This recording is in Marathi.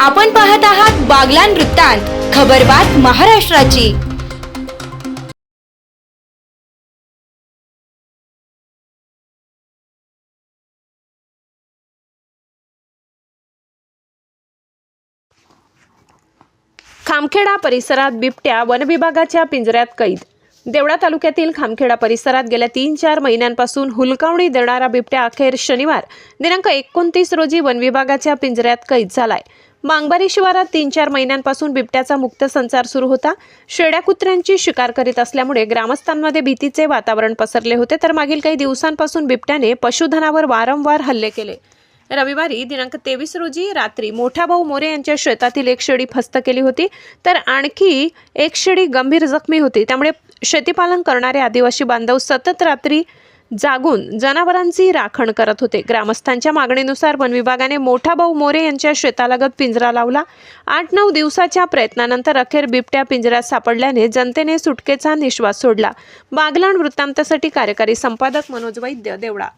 आपण पाहत आहात बागलान वृत्तांत खबरबात महाराष्ट्राची. खामखेडा परिसरात बिबट्या वनविभागाच्या पिंजऱ्यात कैद. देवळा तालुक्यातील खामखेडा परिसरात गेल्या तीन चार महिन्यांपासून हुलकावणी देणारा बिबट्या अखेर शनिवार दिनांक एकोणतीस रोजी वनविभागाच्या पिंजऱ्यात कैद झालाय. मांगबारी शिवारात तीन चार महिन्यांपासून बिबट्याचा मुक्त संचार सुरू होता. शेड्या कुत्र्यांची शिकार करीत असल्यामुळे ग्रामस्थांमध्ये भीतीचे वातावरण पसरले होते. तर मागील काही दिवसांपासून बिबट्याने पशुधनावर वारंवार हल्ले केले. रविवारी दिनांक तेवीस रोजी रात्री मोठा भाऊ मोरे यांच्या शेतातील एक शेळी फस्त केली होती. तर आणखी एक शेळी गंभीर जखमी होती. त्यामुळे शेतीपालन करणारे आदिवासी बांधव सतत रात्री जागून जनावरांची राखण करत होते. ग्रामस्थांच्या मागणीनुसार वन विभागाने मोठा भाऊ मोरे यांच्या शेतालगत पिंजरा लावला. आठ नऊ दिवसाच्या प्रयत्नानंतर अखेर बिबट्या पिंजऱ्यात सापडल्याने जनतेने सुटकेचा निश्वास सोडला. बागलाण वृत्तांतासाठी कार्यकारी संपादक मनोज वैद्य देवळा